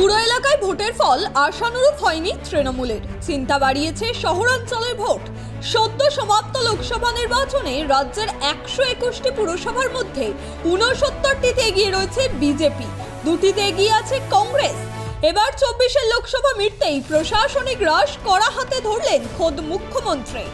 পুরো এলাকায় ভোটের ফল আশানুরূপ হয়নি তৃণমূলের। চিন্তা বাড়িয়েছে শহরাঞ্চলের ভোট। সদ্য সমাপ্ত লোকসভা নির্বাচনে রাজ্যের একশো একুশটি পুরসভার মধ্যে ঊনসত্তরটিতে এগিয়ে রয়েছে বিজেপি। দুটিতে এগিয়ে আছে কংগ্রেস। এবার চব্বিশের লোকসভা মিটতেই প্রশাসনিক রাশ কড়া হাতে ধরলেন খোদ মুখ্যমন্ত্রী।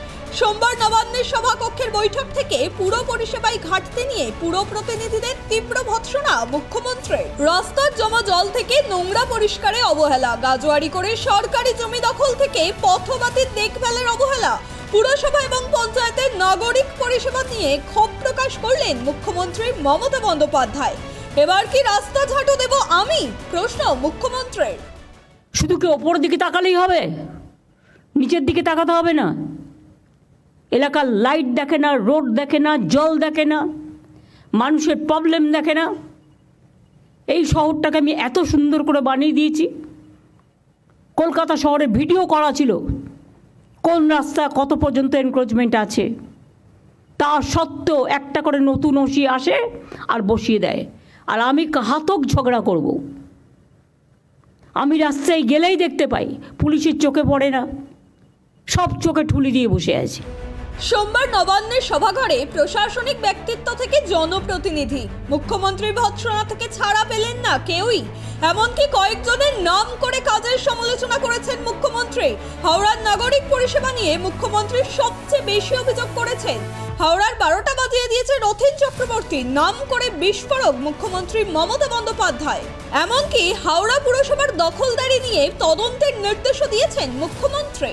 সোমবার নবান্নের সভাকক্ষের বৈঠক থেকে পুরো পরিষেবায় ঘাটতি নিয়ে পুরো প্রতিনিধিদের তীব্র ভৎসনা মুখ্যমন্ত্রী রাস্তার জমা জল থেকে নোংরা পরিষ্কারে অবহেলা, গাজোয়ারি করে সরকারি জমি দখল থেকে পথবাতির দেখভালের অবহেলা, পুরসভা এবং পঞ্চায়েতের নাগরিক পরিষেবা নিয়ে ক্ষোভ প্রকাশ করলেন মুখ্যমন্ত্রী মমতা বন্দ্যোপাধ্যায়। এবার কি রাস্তা ঝাঁটো দেব আমি? প্রশ্ন মুখ্যমন্ত্রীর। শুধু কি ওপরের দিকে তাকালেই হবে? নিচের দিকে তাকাতে হবে না? এলাকার লাইট দেখে না রোড দেখে না, জল দেখে না, মানুষের প্রবলেম দেখে না। এই শহরটাকে আমি এত সুন্দর করে বানিয়ে দিয়েছি। কলকাতা শহরে ভিডিও করা ছিল। কোন রাস্তা, কত পর্যন্ত এনক্রোচমেন্ট আছে? তা সত্ত্বেও একটা করে নতুন ওসি আসে আর বসিয়ে দেয়। আর আমি ঘাতক ঝগড়া করব। আমি রাস্তায় গেলেই দেখতে পাই, পুলিশের চোখে পড়ে না। সব চোখে ঠুলি দিয়ে বসে আছে। সোমবার নবান্নের সভাঘরে প্রশাসনিক ব্যক্তিত্ব থেকে জনপ্রতিনিধি। মুখ্যমন্ত্রীর ভৎসনা থেকে ছাড়া পেলেন না কেউই। এমনকি কয়েকজনের নাম করে কাজের সমালোচনা করেছেন মুখ্যমন্ত্রী। হাওড়ার নাগরিক পরিষেবা নিয়ে মুখ্যমন্ত্রী সবচেয়ে বেশি অভিযোগ করেছেন। হাওড়ার বারোটা বাজিয়ে দিয়েছে রথিন চক্রবর্তী, নাম করে বিস্ফোরক মুখ্যমন্ত্রী মমতা বন্দ্যোপাধ্যায়। এমনকি হাওড়া পুরসভার দখলদারি নিয়ে তদন্তের নির্দেশও দিয়েছেন মুখ্যমন্ত্রী।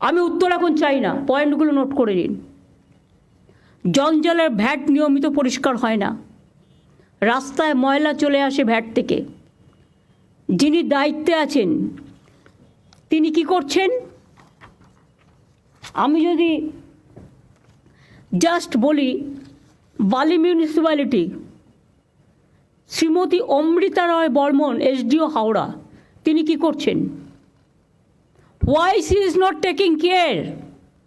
আমি উত্তর এখন চাই না। পয়েন্টগুলো নোট করে নিন। জঞ্জালের ভ্যাট নিয়মিত পরিষ্কার হয় না। রাস্তায় ময়লা চলে আসে ভ্যাট থেকে। যিনি দায়িত্বে আছেন, তিনি কি করছেন? আমি যদি জাস্ট বলি, বালি মিউনিসিপ্যালিটি শ্রীমতী অমৃতা রয় বর্মন, এসডিও হাওড়া, তিনি কি করছেন? Why she is not taking care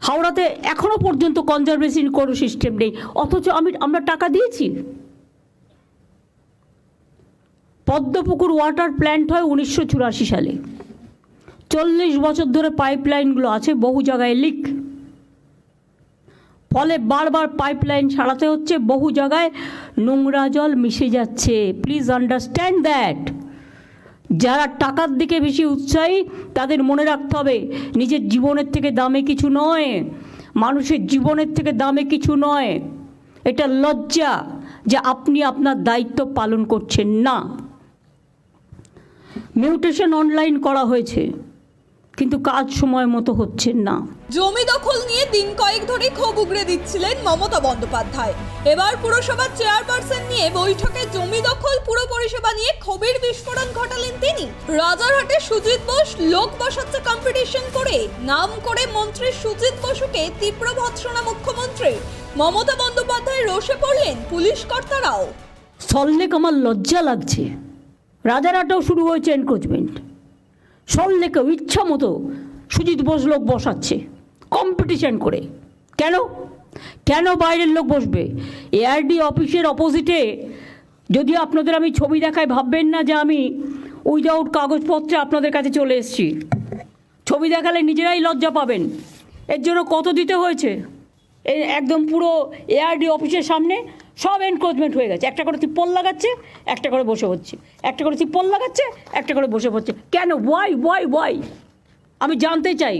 হাওড়াতে এখনও পর্যন্ত কনজারভেশন কোনো সিস্টেম নেই। অথচ আমি, আমরা টাকা দিয়েছি। পদ্মপুকুর ওয়াটার প্ল্যান্ট হয় উনিশশো চুরাশি সালে। চল্লিশ বছর ধরে পাইপলাইনগুলো আছে, বহু জায়গায় লিক ফলে বারবার পাইপলাইন ছাড়াতে হচ্ছে, বহু জায়গায় নোংরা জল মিশে যাচ্ছে। প্লিজ আন্ডারস্ট্যান্ড দ্যাট যারা টাকার দিকে বেশি উৎসাহী, তাদের মনে রাখতে হবে, নিজের জীবনের থেকে দামে কিছু নয়। মানুষের জীবনের থেকে দামে কিছু নয়। এটা লজ্জা যে আপনি আপনার দায়িত্ব পালন করছেন না। মিউটেশন অনলাইন করা হয়েছে। কিন্তু কাজ সময় মতো হচ্ছে না। জমি দখল নিয়ে দিন কয়েক ধরে ক্ষোভ উগড়ে দিচ্ছিলেন মমতা বন্দ্যোপাধ্যায়। এবার পুরসভার চেয়ারপারসন নিয়ে বৈঠকে জমি দখল পুরো পরিষেবা নিয়ে ক্ষোভের বিস্ফোরণ ঘটালেন তিনি। রাজারহাটে সুজিত বোস লোক বসাচ্ছে কম্পিটিশন করে নাম করে মন্ত্রী সুজিত বসুকে তীব্র ভৎসনা মুখ্যমন্ত্রী। মমতা বন্দ্যোপাধ্যায় রোষে পড়লেন পুলিশ কর্তারাও। সল্লেক আমার লজ্জা লাগছে। রাজারহাটেও শুরু হয়েছে এনক্রোচমেন্ট সল্লেকেও ইচ্ছা মতো সুজিত বোস লোক বসাচ্ছে কম্পিটিশন করে। কেন? কেন বাইরের লোক বসবে? এআরডি অফিসের অপোজিটে যদি আপনাদের আমি ছবি দেখায় ভাববেন না যে আমি উইদাউট কাগজপত্রে আপনাদের কাছে চলে এসেছি, ছবি দেখালে নিজেরাই লজ্জা পাবেন। এর জন্য কত দিতে হয়েছে? একদম পুরো এআরডি অফিসের সামনে সব এনক্রোচমেন্ট হয়ে গেছে। একটা করে তিপ্পল লাগাচ্ছে, একটা করে বসে হচ্ছে একটা করে তিপ্পল লাগাচ্ছে, একটা করে বসে হচ্ছে কেন? ওয়াই ওয়াই ওয়াই আমি জানতে চাই,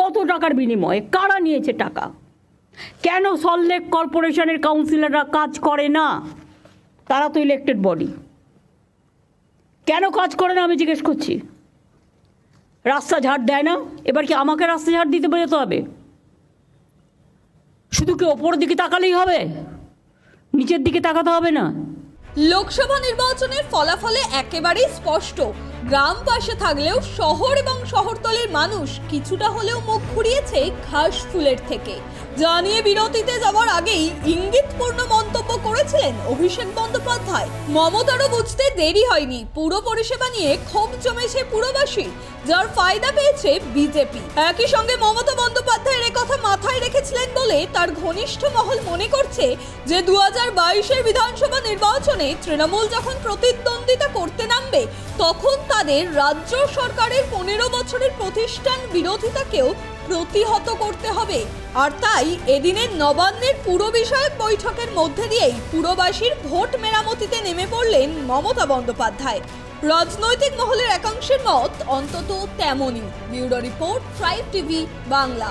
কত টাকার বিনিময়ে? কারা নিয়েছে টাকা? কেন সল্টলেক কর্পোরেশনের কাউন্সিলররা কাজ করে না? তারা তো ইলেকটেড বডি কেন কাজ করে না আমি জিজ্ঞেস করছি? রাস্তা ঝাড় দেয় না? এবার কি আমাকে রাস্তা ঝাড় দিতে বেরোতে হবে? শুধু কি ওপরের দিকে তাকালেই হবে? নিচের দিকে তাকাতে হবে না। লোকসভা নির্বাচনের ফলাফলে একেবারেই স্পষ্ট। গ্রাম পাশে থাকলেও শহর এবং শহরতলির মানুষ কিছুটা হলেও মুখ ঘুরিয়েছে ঘাস ফুলের থেকে। জানিয়ে বিরতিতে যাওয়ার আগেই ইঙ্গিতপূর্ণ মন্তব্য করেছিলেন? অভিষেক বন্দ্যোপাধ্যায়। মমতারও বুঝতে দেরি হয়নি। পুরো পরিষেবা নিয়ে ক্ষোভ জমেছে পুরবাসী, যার ফায়দা পেয়েছে বিজেপি। একই সঙ্গে মমতা বন্দ্যোপাধ্যায়ের কথা মাথায় রেখেছিলেন বলে তার ঘনিষ্ঠ মহল মনে করছে যে দু হাজার বিধানসভা নির্বাচনে তৃণমূল যখন প্রতিদ্বন্দ্বিতা করতে নামবে, তখন তাদের রাজ্য সরকারের পনেরো বছরের প্রতিষ্ঠান বিরোধিতাকেও প্রতিহত করতে হবে। আর তাই এদিনের নবান্নের পুরো বিষয়ক বৈঠকের মধ্যে দিয়েই পুরবাসীর ভোট মেরামতিতে নেমে পড়লেন মমতা বন্দ্যোপাধ্যায়। রাজনৈতিক মহলের একাংশের মত অন্তত তেমনই। Bureau report tribe TV, Bangla.